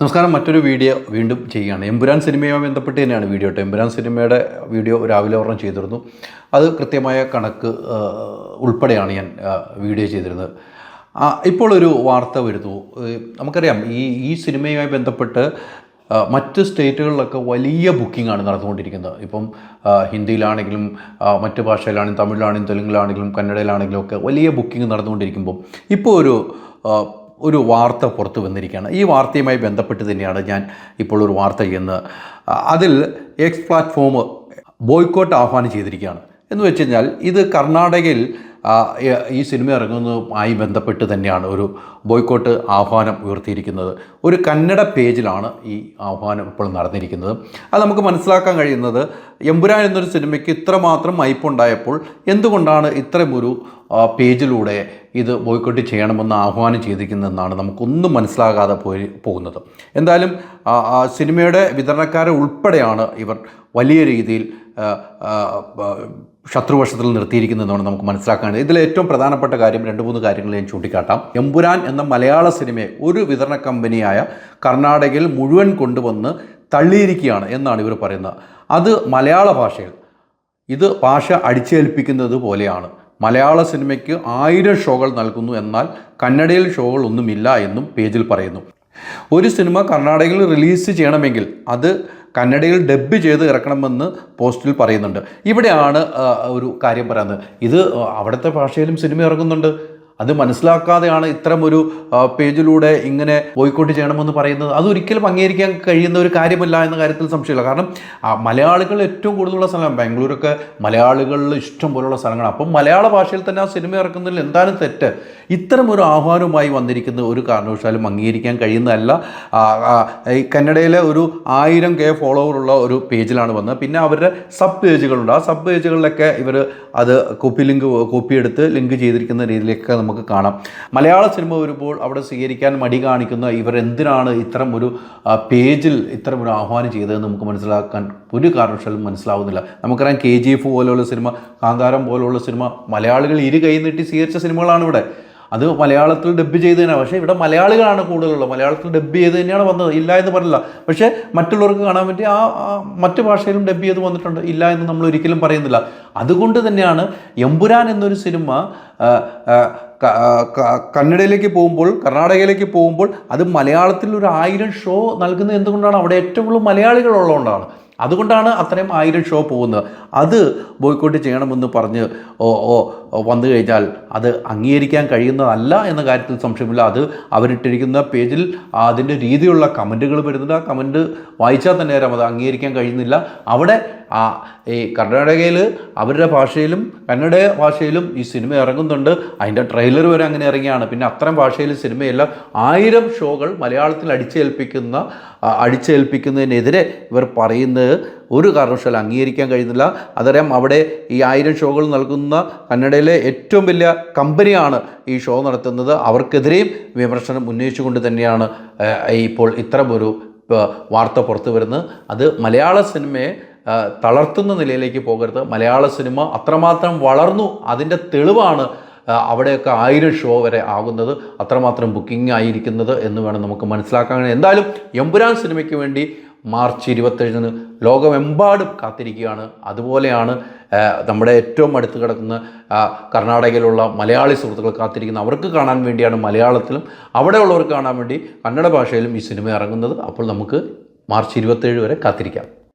നമസ്കാരം മറ്റൊരു വീഡിയോ വീണ്ടും ചെയ്യുകയാണ്. എമ്പുരാൻ സിനിമയുമായി ബന്ധപ്പെട്ട് തന്നെയാണ് വീഡിയോ കേട്ടോ. എമ്പുരാൻ സിനിമയുടെ വീഡിയോ രാവിലെ ഒരെണ്ണം ചെയ്തിരുന്നു. അത് കൃത്യമായ കണക്ക് ഉൾപ്പെടെയാണ് ഞാൻ വീഡിയോ ചെയ്തിരുന്നത്. ഇപ്പോൾ ഒരു വാർത്ത വരുന്നു. നമുക്കറിയാം ഈ ഈ സിനിമയുമായി ബന്ധപ്പെട്ട് മറ്റ് സ്റ്റേറ്റുകളിലൊക്കെ വലിയ ബുക്കിംഗ് ആണ് നടന്നുകൊണ്ടിരിക്കുന്നത്. ഇപ്പം ഹിന്ദിയിലാണെങ്കിലും മറ്റ് ഭാഷയിലാണെങ്കിലും തമിഴിലാണെങ്കിലും തെലുങ്കിലാണെങ്കിലും കന്നഡയിലാണെങ്കിലും ഒക്കെ വലിയ ബുക്കിംഗ് നടന്നുകൊണ്ടിരിക്കുമ്പോൾ ഇപ്പോൾ ഒരു ഒരു വാർത്ത പുറത്തു വന്നിരിക്കുകയാണ്. ഈ വാർത്തയുമായി ബന്ധപ്പെട്ട് തന്നെയാണ് ഞാൻ ഇപ്പോൾ ഒരു വാർത്ത ചെയ്യുന്നത്. അതിൽ എക്സ് പ്ലാറ്റ്ഫോം ബോയ്ക്കോട്ട് ആഹ്വാനം ചെയ്തിരിക്കുകയാണ്. എന്ന് വെച്ച് കഴിഞ്ഞാൽ ഇത് കർണാടകയിൽ ഈ- സിനിമ ഇറങ്ങുന്നതുമായി ബന്ധപ്പെട്ട് തന്നെയാണ് ഒരു ബോയ്ക്കോട്ട് ആഹ്വാനം ഉയർത്തിയിരിക്കുന്നത്. ഒരു കന്നഡ പേജിലാണ് ഈ ആഹ്വാനം ഇപ്പോൾ നടന്നിരിക്കുന്നത്. അത് നമുക്ക് മനസ്സിലാക്കാൻ കഴിയുന്നത് എമ്പുരാൻ എന്നൊരു സിനിമയ്ക്ക് ഇത്രമാത്രം മൈപ്പുണ്ടായപ്പോൾ എന്തുകൊണ്ടാണ് ഇത്തരമൊരു ആ, പേജിലൂടെ ഇത് ബോയ്ക്കോട്ട് ചെയ്യണമെന്ന് ആഹ്വാനം ചെയ്തിരിക്കുന്നതെന്നാണ് നമുക്കൊന്നും മനസ്സിലാകാതെ പോയി പോകുന്നത്. എന്തായാലും സിനിമയുടെ വിതരണക്കാരെ ഉൾപ്പെടെയാണ് ഇവർ വലിയ രീതിയിൽ ശത്രുവശത്തിൽ നിർത്തിയിരിക്കുന്നതെന്നാണ് നമുക്ക് മനസ്സിലാക്കാൻ ഇതിൽ ഏറ്റവും പ്രധാനപ്പെട്ട കാര്യം രണ്ട് മൂന്ന് കാര്യങ്ങൾ ഞാൻ ചൂണ്ടിക്കാട്ടാം. എമ്പുരാൻ എന്ന മലയാള സിനിമയെ ഒരു വിതരണ കമ്പനിയായ കർണാടകയിൽ മുഴുവൻ കൊണ്ടുവന്ന് തള്ളിയിരിക്കുകയാണ് എന്നാണ് ഇവർ പറയുന്നത്. അത് മലയാള ഭാഷയിൽ ഇത് ഭാഷ അടിച്ചേൽപ്പിക്കുന്നത് പോലെയാണ്. മലയാള സിനിമയ്ക്ക് ആയിരം ഷോകൾ നൽകുന്നു എന്നാൽ കന്നഡയിൽ ഷോകൾ ഒന്നുമില്ല എന്നും പേജിൽ പറയുന്നു. ഒരു സിനിമ കർണാടകയിൽ റിലീസ് ചെയ്യണമെങ്കിൽ അത് കന്നഡയിൽ ഡബ്ബ് ചെയ്ത് ഇറക്കണമെന്ന് പോസ്റ്റിൽ പറയുന്നുണ്ട്. ഇവിടെയാണ് ഒരു കാര്യം പറയുന്നത് ഇത് അവിടുത്തെ ഭാഷയിലും സിനിമ ഇറങ്ങുന്നുണ്ട്. അത് മനസ്സിലാക്കാതെയാണ് ഇത്തരം ഒരു പേജിലൂടെ ഇങ്ങനെ ബോയ്ക്കോട്ട് ചെയ്യണമെന്ന് പറയുന്നത്. അതൊരിക്കലും അംഗീകരിക്കാൻ കഴിയുന്ന ഒരു കാര്യമല്ല എന്ന കാര്യത്തിൽ സംശയമില്ല. കാരണം മലയാളികൾ ഏറ്റവും കൂടുതലുള്ള സ്ഥലം ബാംഗ്ലൂരൊക്കെ മലയാളികളിൽ ഇഷ്ടം പോലുള്ള സ്ഥലങ്ങളാണ്. അപ്പം മലയാള ഭാഷയിൽ തന്നെ ആ സിനിമ ഇറക്കുന്നതിൽ എന്താണ് തെറ്റ്? ഇത്തരം ഒരു ആഹ്വാനവുമായി വന്നിരിക്കുന്ന ഒരു കാരണവശാലും അംഗീകരിക്കാൻ കഴിയുന്നതല്ല. ഈ കന്നഡയിലെ ഒരു ആയിരം കെ ഫോളോവറുള്ള ഒരു പേജിലാണ് വന്നത്. പിന്നെ അവരുടെ സബ് പേജുകളുണ്ട്. ആ സബ് പേജുകളിലൊക്കെ ഇവർ അത് കോപ്പി ലിങ്ക് കോപ്പി എടുത്ത് ലിങ്ക് ചെയ്തിരിക്കുന്ന രീതിയിലൊക്കെ നമുക്ക് കാണാം. മലയാള സിനിമ വരുമ്പോൾ അവിടെ സ്വീകരിക്കാൻ മടി കാണിക്കുന്ന ഇവരെന്തിനാണ് ഇത്തരം ഒരു പേജിൽ ഇത്തരം ഒരു ആഹ്വാനം ചെയ്തതെന്ന് നമുക്ക് മനസ്സിലാക്കാൻ ഒരു കാരണവശാലും മനസ്സിലാവുന്നില്ല. നമുക്കറിയാം കെ ജി എഫ് പോലെയുള്ള സിനിമ കാന്താരം പോലുള്ള സിനിമ മലയാളികൾ ഇരു കൈ നീട്ടി സ്വീകരിച്ച സിനിമകളാണ് ഇവിടെ അത് മലയാളത്തിൽ ഡബ്ബ് ചെയ്ത് തന്നെയാണ് പക്ഷേ ഇവിടെ മലയാളികളാണ് കൂടുതലുള്ളത്. മലയാളത്തിൽ ഡബ്ബ് ചെയ്ത് തന്നെയാണ് വന്നത്. ഇല്ല എന്ന് പറഞ്ഞില്ല. പക്ഷേ മറ്റുള്ളവർക്ക് കാണാൻ വേണ്ടി ആ മറ്റു ഭാഷയിലും ഡബ്ബ് ചെയ്ത് വന്നിട്ടുണ്ട്. ഇല്ല എന്ന് നമ്മൾ ഒരിക്കലും പറയുന്നില്ല. അതുകൊണ്ട് തന്നെയാണ് എമ്പുരാൻ എന്നൊരു സിനിമ കന്നഡയിലേക്ക് പോകുമ്പോൾ കർണാടകയിലേക്ക് പോകുമ്പോൾ അത് മലയാളത്തിൽ ഒരു ആയിരം ഷോ നൽകുന്നത് എന്തുകൊണ്ടാണ്? അവിടെ ഏറ്റവും കൂടുതൽ മലയാളികൾ ഉള്ളതുകൊണ്ടാണ്. അതുകൊണ്ടാണ് അത്രയും ആയിരം ഷോ പോകുന്നത്. അത് ബോയ്ക്കോട്ട് ചെയ്യണമെന്ന് പറഞ്ഞ് ഓ ഓ വന്നു കഴിഞ്ഞാൽ അത് അംഗീകരിക്കാൻ കഴിയുന്നതല്ല എന്ന കാര്യത്തിൽ സംശയമില്ല. അത് അവരിട്ടിരിക്കുന്ന പേജിൽ അതിന്റെ രീതിയിലുള്ള കമന്റുകൾ വരുന്നുണ്ട്. ആ കമന്റ് വായിച്ചാൽ തന്നെ അത് അംഗീകരിക്കാൻ കഴിയുന്നില്ല. അവിടെ ആ ഈ കർണാടകയിൽ അവരുടെ ഭാഷയിലും കന്നഡ ഭാഷയിലും ഈ സിനിമ ഇറങ്ങുന്നുണ്ട്. അതിന്റെ ട്രെയിലർ വരെ അങ്ങനെ ഇറങ്ങിയാണ്. പിന്നെ അത്തരം ഭാഷയിൽ സിനിമയല്ല ആയിരം ഷോകൾ മലയാളത്തിൽ അടിച്ചേൽപ്പിക്കുന്ന അടിച്ചേൽപ്പിക്കുന്നതിനെതിരെ ഇവർ പറയുന്നത് ഒരു കാരണവശാലും അംഗീകരിക്കാൻ കഴിയുന്നില്ല. അതറിയാം അവിടെ ഈ ആയിരം ഷോകൾ നൽകുന്ന കന്നഡയിലെ ഏറ്റവും വലിയ കമ്പനിയാണ് ഈ ഷോ നടത്തുന്നത്. അവർക്കെതിരെയും വിമർശനം ഉന്നയിച്ചുകൊണ്ട് തന്നെയാണ് ഇപ്പോൾ ഇത്തരമൊരു വാർത്ത പുറത്തു വരുന്നത്. അത് മലയാള സിനിമയെ തളർത്തുന്ന നിലയിലേക്ക് പോകരുത്. മലയാള സിനിമ അത്രമാത്രം വളർന്നു അതിന്റെ തെളിവാണ് അവിടെയൊക്കെ ആയിരം ഷോ വരെ ആകുന്നത് അത്രമാത്രം ബുക്കിംഗ് ആയിരിക്കുന്നത് എന്ന് വേണം നമുക്ക് മനസ്സിലാക്കാൻ. എന്തായാലും എമ്പുരാൻ സിനിമയ്ക്ക് വേണ്ടി മാർച്ച് ഇരുപത്തേഴിന് ലോകമെമ്പാടും കാത്തിരിക്കുകയാണ്. അതുപോലെയാണ് നമ്മുടെ ഏറ്റവും അടുത്ത് കിടക്കുന്ന കർണാടകയിലുള്ള മലയാളി സുഹൃത്തുക്കൾ കാത്തിരിക്കുന്ന അവർക്ക് കാണാൻ വേണ്ടിയാണ് മലയാളത്തിലും അവിടെയുള്ളവർക്ക് കാണാൻ വേണ്ടി കന്നഡ ഭാഷയിലും ഈ സിനിമ ഇറങ്ങുന്നത്. അപ്പോൾ നമുക്ക് മാർച്ച് ഇരുപത്തേഴ് വരെ കാത്തിരിക്കാം.